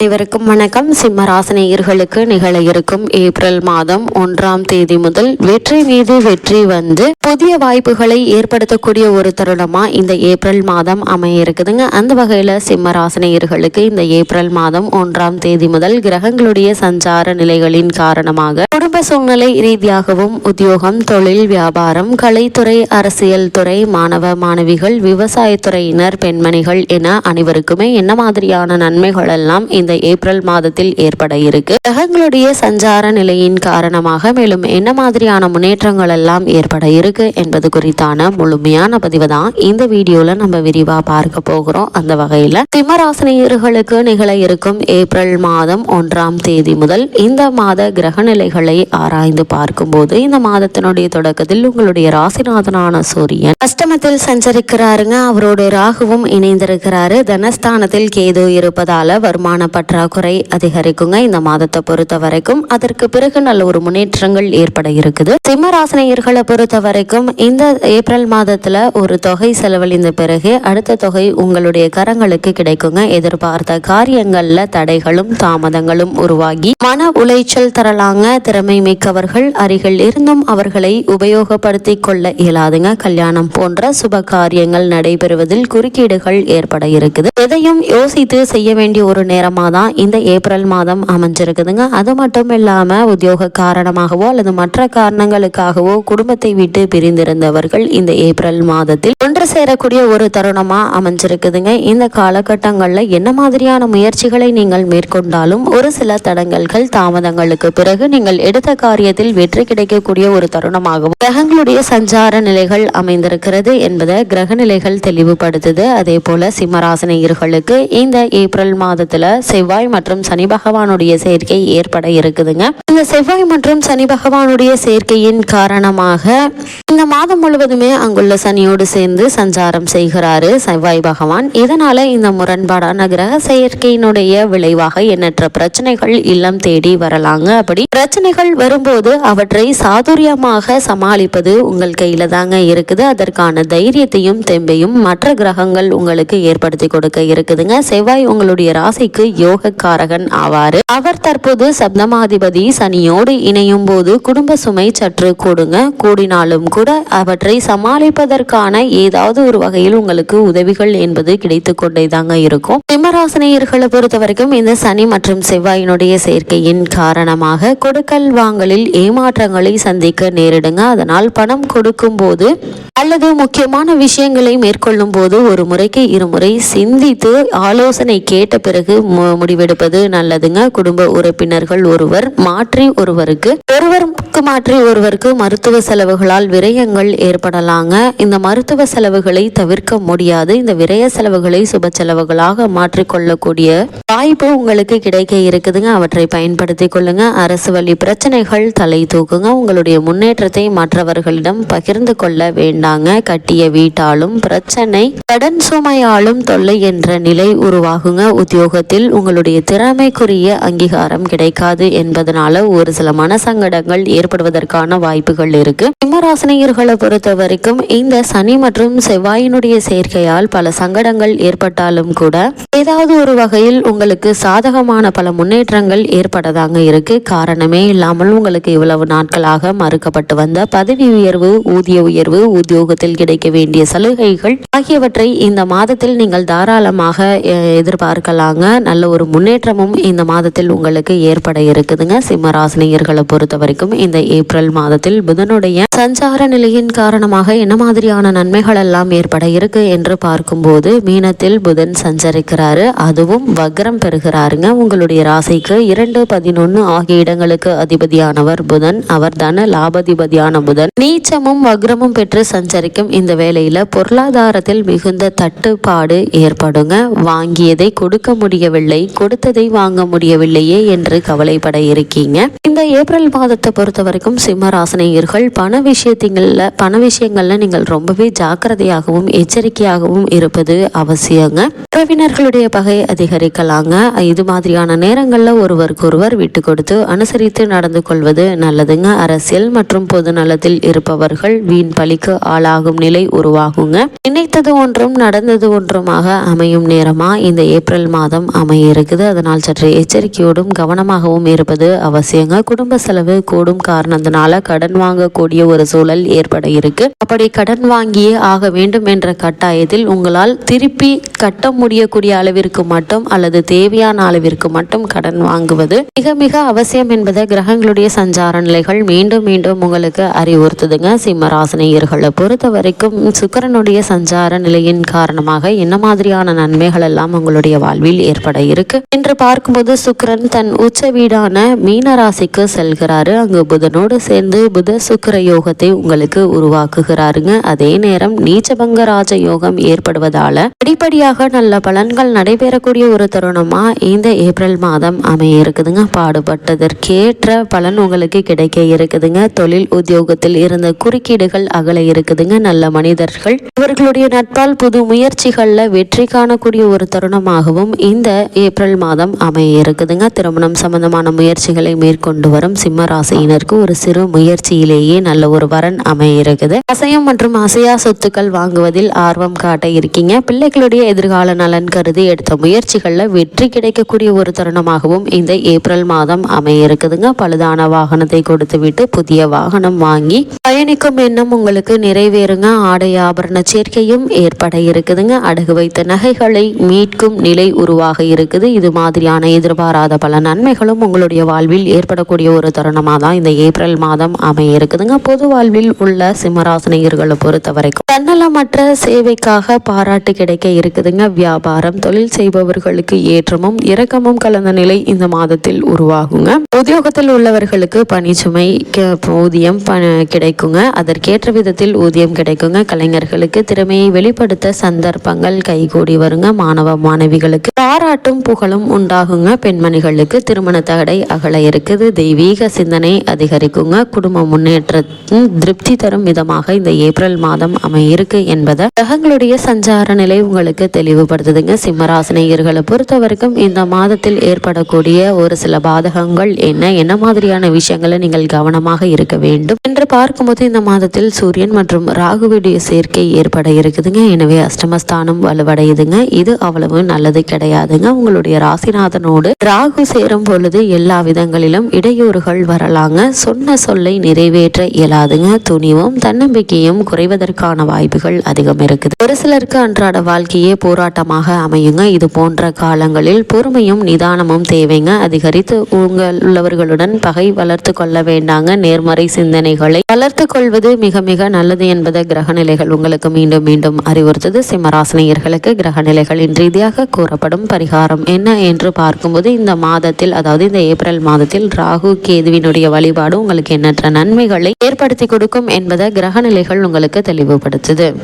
அனைவருக்கும் வணக்கம். சிம்ம ராசினியர்களுக்கு நிகழ இருக்கும் ஏப்ரல் மாதம் ஒன்றாம் தேதி முதல் வெற்றி மீது வெற்றி வந்து புதிய வாய்ப்புகளை ஏற்படுத்தக்கூடிய ஒரு தருணமா இந்த ஏப்ரல் மாதம் அமைய இருக்குதுங்க அந்த வகையில சிம்ம ராசினியர்களுக்கு இந்த ஏப்ரல் மாதம் ஒன்றாம் தேதி முதல் கிரகங்களுடைய சஞ்சார நிலைகளின் காரணமாக குடும்ப சூழ்நிலை ரீதியாகவும் உத்தியோகம் தொழில் வியாபாரம் கலைத்துறை அரசியல் துறை மாணவ மாணவிகள் விவசாயத்துறையினர் பெண்மணிகள் என அனைவருக்குமே என்ன மாதிரியான நன்மைகள் எல்லாம் இந்த ஏப்ரல் மாதத்தில் ஏற்பட இருக்கு. கிரகங்களுடைய சஞ்சார நிலையின் காரணமாக மேலும் என்ன மாதிரியான முன்னேற்றங்கள் எல்லாம் ஏற்பட இருக்கு என்பது குறித்தான முழுமையான பதிவு தான் இந்த வீடியோல நம்ம விரிவா பார்க்க போகிறோம். அந்த வகையில சிம்மராசினியர்களுக்கு நிகழ இருக்கும் ஏப்ரல் மாதம் ஒன்றாம் தேதி முதல் இந்த மாத கிரக நிலைகளை ஆராய்ந்து பார்க்கும்போது இந்த மாதத்தினுடைய தொடக்கத்தில் உங்களுடைய ராசிநாதனான சூரியன் அஷ்டமத்தில் சஞ்சரிக்கிறாருங்க. அவரோட ராகுவும் இணைந்திருக்கிறாரு. தனஸ்தானத்தில் கேது இருப்பதால வருமான பற்றாக்குறை அதிகரிக்குங்க. இந்த மாதத்தை பொறுத்த வரைக்கும் அதற்கு பிறகு நல்ல ஒரு முன்னேற்றங்கள் ஏற்பட இருக்குது. சிம்மராசினியர்களை பொறுத்த வரைக்கும் இந்த ஏப்ரல் மாதத்துல ஒரு தொகை செலவழிந்த பிறகு அடுத்த தொகை உங்களுடைய கரங்களுக்கு கிடைக்குங்க. எதிர்பார்த்த காரியங்கள்ல தடைகளும் தாமதங்களும் உருவாகி மன உளைச்சல் தரலாங்க. திறமை மிக்கவர்கள் அருகில் இருந்தும் அவர்களை உபயோகப்படுத்தி கொள்ள இயலாதுங்க. கல்யாணம் போன்ற சுப காரியங்கள் நடைபெறுவதில் குறுக்கீடுகள் ஏற்பட இருக்குது. எதையும் யோசித்து செய்ய வேண்டிய ஒரு தான் இந்த ஏப்ரல் மாதம் அமைஞ்சிருக்குதுங்க. அது மட்டும் இல்லாமல் உத்தியோக காரணமாகவோ அல்லது மற்ற காரணங்களுக்காகவோ குடும்பத்தை விட்டு பிரிந்திருந்தவர்கள் இந்த ஏப்ரல் மாதத்தில் ஒன்று சேரக்கூடிய ஒரு தருணமாக அமைஞ்சிருக்குதுங்க. இந்த காலகட்டங்களில் என்ன மாதிரியான முயற்சிகளை நீங்கள் மேற்கொண்டாலும் ஒரு சில தடங்கல்கள் தாமதங்களுக்கு பிறகு நீங்கள் எடுத்த காரியத்தில் வெற்றி கிடைக்கக்கூடிய ஒரு தருணமாகவும் கிரகங்களுடைய சஞ்சார நிலைகள் அமைந்திருக்கிறது என்பதை கிரக நிலைகள் தெளிவுபடுத்துது. அதே போல சிம்மராசினியர்களுக்கு இந்த ஏப்ரல் மாதத்துல செவ்வாய் மற்றும் சனி பகவானுடைய சேர்க்கை ஏற்பட இருக்குதுங்க. இந்த செவ்வாய் மற்றும் சனி பகவானுடைய சேர்க்கையின் காரணமாக இந்த மாதம் முழுவதுமே அங்குள்ள சனியோடு சேர்ந்து சஞ்சாரம் செய்கிறாரு செவ்வாய் பகவான். இதனால இந்த முரண்பாடான கிரக செயற்கையினுடைய விளைவாக எண்ணற்ற பிரச்சனைகள் இல்லம் தேடி வரலாங்க. அப்படி பிரச்சனைகள் வரும்போது அவற்றை சாதுரியமாக சமாளிப்பது உங்கள் கையில தாங்க இருக்குது. அதற்கான தைரியத்தையும் தெம்பையும் மற்ற கிரகங்கள் உங்களுக்கு ஏற்படுத்தி கொடுக்க இருக்குதுங்க. செவ்வாய் உங்களுடைய ராசிக்கு யோகக்காரகன் ஆவார். அவர் தற்போது சப்தமாதிபதி சனியோடு இணையும் போது குடும்ப சுமை சற்று கூடுங்க. கூடினாலும் கூட அவற்றை சமாளிப்பதற்கான ஏதாவது ஒரு வகையில் உங்களுக்கு உதவிகள் என்பது கிடைத்து கொண்டே தாங்க இருக்கும். சிம்மராசினியர்களை பொறுத்த வரைக்கும் இந்த சனி மற்றும் செவ்வாயினுடைய சேர்க்கையின் காரணமாக கொடுக்கல் வாங்கலில் ஏமாற்றங்களை சந்திக்க நேரிடுங்க. அதனால் பணம் கொடுக்கும் போது அல்லது முக்கியமான விஷயங்களை மேற்கொள்ளும் போது ஒரு முறைக்கு இருமுறை சிந்தித்து ஆலோசனை கேட்ட பிறகு முடிவெடுப்பது நல்லதுங்க. குடும்ப உறுப்பினர்கள் ஒருவர் மாற்றி ஒருவருக்கு ஒருவருக்கு மாற்றி ஒருவருக்கு மருத்துவ செலவுகளால் விரயங்கள் ஏற்படலாங்க. இந்த மருத்துவ செலவுகளை தவிர்க்க முடியாது. இந்த விரய செலவுகளை சுப செலவுகளாக மாற்றிக்கொள்ளக்கூடிய வாய்ப்பு உங்களுக்கு கிடைக்க இருக்குதுங்க. அவற்றை பயன்படுத்தி கொள்ளுங்க. அரசு வழி பிரச்சனைகள் தலை தூக்குங்க. உங்களுடைய முன்னேற்றத்தை மற்றவர்களிடம் பகிர்ந்து கொள்ள வேண்டாங்க. கட்டிய வீட்டாலும் பிரச்சனை கடன் சுமையாலும் தொல்லை என்ற நிலை உருவாகுங்க. உத்தியோகத்தில் உங்களுடைய திறமைக்குரிய அங்கீகாரம் கிடைக்காது என்பதனால ஒரு சில மனசங்கடங்கள் ஏற்படுவதற்கான வாய்ப்புகள் இருக்கு. சிம்மராசினியர்களை பொறுத்த வரைக்கும் இந்த சனி மற்றும் செவ்வாயினுடைய சேர்க்கையால் பல சங்கடங்கள் ஏற்பட்டாலும் கூட ஏதாவது ஒரு வகையில் உங்களுக்கு சாதகமான பல முன்னேற்றங்கள் ஏற்படதாங்க இருக்கு. காரணமே இல்லாமல் உங்களுக்கு இவ்வளவு நாட்களாக மறுக்கப்பட்டு வந்த பதவி உயர்வு ஊதிய உயர்வு உத்தியோகத்தில் கிடைக்க வேண்டிய சலுகைகள் ஆகியவற்றை இந்த மாதத்தில் நீங்கள் தாராளமாக எதிர்பார்க்கலாங்க. நல்ல ஒரு முன்னேற்றமும் இந்த மாதத்தில் உங்களுக்கு ஏற்பட இருக்குதுங்க. சிம்ம ராசினியர்களை பொறுத்த வரைக்கும் இந்த ஏப்ரல் மாதத்தில் புதனுடைய சஞ்சார நிலையின் காரணமாக என்ன மாதிரியான நன்மைகள் எல்லாம் ஏற்பட இருக்கு என்று பார்க்கும்போது மீனத்தில் புதன் சஞ்சரிக்கிறாரு. அதுவும் வக்ரம் பெறுகிறாருங்க. உங்களுடைய ராசிக்கு இரண்டு பதினொன்று ஆகிய இடங்களுக்கு அதிபதியானவர் புதன். அவர் தன லாபதிபதியான புதன். நீச்சமும் வக்ரமும் பெற்று சஞ்சரிக்கும் இந்த வேளையில பொருளாதாரத்தில் மிகுந்த தட்டுப்பாடு ஏற்படுங்க. வாங்கியதை கொடுக்க முடியவில்லை. கொடுத்ததை வாங்க முடியவில்லையே என்று கவலைப்பட இருக்கீங்க. இந்த ஏப்ரல் மாதத்தை பொறுத்த வரைக்கும் சிம்ம ராசினியர்கள் பண விஷயத்திங்கள்ல பண விஷயங்கள்ல நீங்கள் ரொம்பவே ஜாக்கிரதையாகவும் எச்சரிக்கையாகவும் இருப்பது அவசியங்க. உறவினர்களுடைய பகை அதிகரிக்கலாங்க. இது மாதிரியான நேரங்கள்ல ஒருவருக்கொருவர் விட்டு கொடுத்து அனுசரித்து நடந்து கொள்வது நல்லதுங்க. அரசியல் மற்றும் பொது நலத்தில் இருப்பவர்கள் வீண் பழிக்கு ஆளாகும் நிலை உருவாகுங்க. நினைத்தது ஒன்றும் நடந்தது ஒன்றுமாக அமையும் நேரமா இந்த ஏப்ரல் மாதம் அமைய இருக்குது. அதனால் சற்று எச்சரிக்கையோடும் கவனமாகவும் இருப்பது அவசியங்க. குடும்ப செலவு கூடும் காரணத்தினால கடன் வாங்கக்கூடிய ஒரு சூழல் ஏற்பட இருக்கு. அப்படி கடன் வாங்கியே ஆக வேண்டும் என்ற கட்டாயத்தில் உங்களால் திருப்பி கட்ட முடியக்கூடிய அளவிற்கு மட்டும் அல்லது தேவையான அளவிற்கு மட்டும் கடன் வாங்குவது மிக மிக அவசியம் என்பதை கிரகங்களுடைய சஞ்சார நிலைகள் மீண்டும் மீண்டும் உங்களுக்கு அறிவுறுத்துதுங்க. சிம்மராசினியர்களை பொறுத்த வரைக்கும் சுக்கரனுடைய சஞ்சார நிலையின் காரணமாக என்ன மாதிரியான நன்மைகள் எல்லாம் உங்களுடைய வாழ்வில் ஏற்பட இருக்கு. என்று பார்க்கும்போது சுக்கிரன் தன் உச்ச வீடான மீனராசிக்கு செல்கிறாரு. அங்கு புதனோடு சேர்ந்து புத சுக்கர யோகத்தை உங்களுக்கு உருவாக்குகிறாருங்க. அதே நேரம் நீச்சபங்க ராஜ யோகம் ஏற்படுவதால படிப்படியாக நல்ல பலன்கள் நடைபெறக்கூடிய ஒரு தருணமா இந்த ஏப்ரல் மாதம் அமைய இருக்குதுங்க பாடுபட்டதற்கேற்ற பலன் உங்களுக்கு கிடைக்க இருக்குதுங்க. தொழில் உத்தியோகத்தில் இருந்த குறுக்கீடுகள் அகல இருக்குதுங்க. நல்ல மனிதர்கள் இவர்களுடைய நட்பால் புது முயற்சிகள்ல வெற்றி காணக்கூடிய ஒரு தருணமாகவும் இந்த ஏப்ரல் மாதம் அமைய இருக்குதுங்க திருமணம் சம்பந்தமான முயற்சிகளை மேற்கொண்டு வரும் சிம்ம ராசியினருக்கு ஒரு சிறு முயற்சியிலேயே நல்ல ஒரு வரன் அமைய இருக்குது அசையம் மற்றும் அசையா சொத்துக்கள் வாங்குவதில் ஆர்வம் காட்ட இருக்கீங்க. பிள்ளைகளுடைய எதிர்கால நலன் கருதி எடுத்த முயற்சிகளில் வெற்றி கிடைக்கக்கூடிய ஒரு தருணமாகவும் இந்த ஏப்ரல் மாதம் அமைய இருக்குதுங்க பழுதான வாகனத்தை கொடுத்து விட்டு புதிய வாகனம் வாங்கி பயணிக்கும் எண்ணம் உங்களுக்கு நிறைவேறுங்க. ஆடை ஆபரண சேர்க்கையும் ஏற்பட இருக்குதுங்க. அடகு வைத்த நகைகளை மீட்கும் நிலை உருவாக இருக்குது. இது மாதிரியான எதிர்பாராத பல நன்மைகளும் உங்களுடைய வாழ்வில் ஏற்படக்கூடிய ஒரு தருணமாக தான் இந்த ஏப்ரல் மாதம் அமைய இருக்குதுங்க. பொது வாழ்வில் உள்ள சிம்மராசனையர்களை பொறுத்த வரைக்கும் தன்னலமற்ற சேவைக்காக பாராட்டு கிடைக்க இருக்குதுங்க. வியாபாரம் தொழில் செய்பவர்களுக்கு ஏற்றமும் இரக்கமும் கலந்த நிலை இந்த மாதத்தில் உருவாகுங்க. உத்தியோகத்தில் உள்ளவர்களுக்கு பணிச்சுமை ஊதியம் கிடைக்குங்க. அதற்கேற்ற விதத்தில் ஊதியம் கிடைக்குங்க. கலைஞர்களுக்கு திறமையை வெளிப்படுத்த சந்தர்ப்பங்கள் கைகூடி வருங்க. மாணவ மாணவிகளுக்கு பாராட்டும் புகழும் உண்டாகுங்க. பெண்மணிகளுக்கு திருமண தகடை அகல இருக்குது. தெய்வீக சிந்தனை அதிகரிக்குங்க. குடும்ப முன்னேற்றத்தின் திருப்தி தரும் விதமாக இந்த ஏப்ரல் மாதம் அமையிருக்கு என்பதை கிரகங்களுடைய சஞ்சார நிலை உங்களுக்கு தெளிவுபடுத்துதுங்க. சிம்மராசினியர்களை பொறுத்த வரைக்கும் இந்த மாதத்தில் ஏற்படக்கூடிய ஒரு சில பாதகங்கள் என்ன என்ன மாதிரியான விஷயங்களை நீங்கள் கவனமாக இருக்க வேண்டும் என்று பார்க்கும்போது இந்த மாதத்தில் சூரியன் மற்றும் ராகுவுடைய சேர்க்கை ஏற்பட இருக்குதுங்க. எனவே அஷ்டமஸ்தானம் வலுவடையுதுங்க. இது அவ்வளவு நல்லது கிடையாதுங்க. உங்களுடைய ராசிநாதனோடு ராகு சேரும் பொழுது எல்லா விதங்களிலும் இடையூறுகள் வரலாங்க. சொன்ன சொல்லை நிறைவேற்ற இயலாதுங்க. துணிவும் தன்னம்பிக்கையும் குறைவதற்கான வாய்ப்புகள் அதிகம் இருக்குது. ஒரு சிலருக்கு அன்றாட வாழ்க்கையே போராட்டமாக அமையுங்க. இது போன்ற காலங்களில் பொறுமையும் நிதானமும் தேவைங்க. அதிகரித்து உங்கள் உள்ளவர்களுடன் பகை வளர்த்து கொள்ள வேண்டாங்க. நேர்மறை சிந்தனைகளை வளர்த்து கொள்வது மிக மிக நல்லது என்பதை கிரகநிலைகள் உங்களுக்கு மீண்டும் மீண்டும் அறிவுறுத்தது. சிம்மராசினியர்களுக்கு கிரகநிலைகளின் ரீதியாக கூறப்படும் பரிகாரம். என்ன என்று பார்க்கும்போது இந்த மாதத்தில் அதாவது இந்த ஏப்ரல் மாதத்தில் ராகு கேதுவினுடைய வழிபாடு உங்களுக்கு எண்ணற்ற நன்மைகளை ஏற்படுத்தி கொடுக்கும் என்பதை கிரகநிலைகள் உங்களுக்கு தெளிவுபடுத்துது.